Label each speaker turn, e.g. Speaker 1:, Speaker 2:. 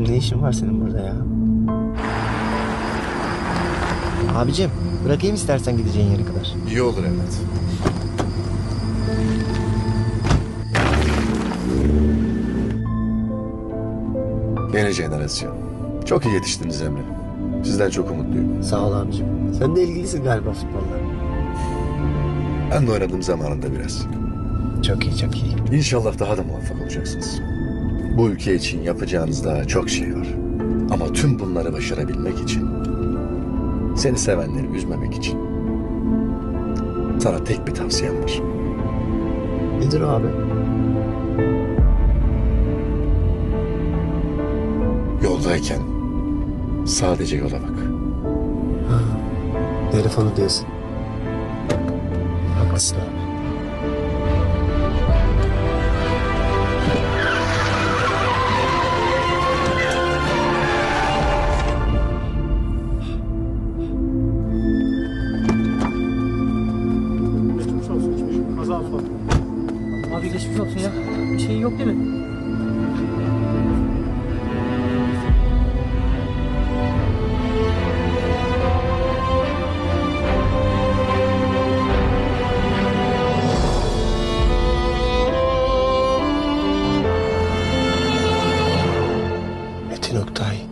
Speaker 1: işin var senin burada ya? Abicim bırakayım istersen gideceğin yere kadar.
Speaker 2: İyi olur evlat. Yeni jenerasyon. Çok iyi yetiştiniz Emre. Sizden çok umutluyum.
Speaker 1: Sağ ol abicim. Sen de ilgilisin galiba futbolla.
Speaker 2: Ben de oynadım zamanında biraz.
Speaker 1: Çok iyi çok iyi.
Speaker 2: İnşallah daha da muvaffak olacaksınız. Bu ülke için yapacağınız daha çok şey var. Ama tüm bunları başarabilmek için, seni sevenleri üzmemek için sana tek bir tavsiyem var.
Speaker 1: Nedir abi?
Speaker 2: Yoldayken sadece yola bak.
Speaker 1: Telefonu diyorsun. Haklısın abi.
Speaker 3: olsun.
Speaker 4: Abi geçmiş olsun ya. Bir şey yok değil mi? Metin Oktay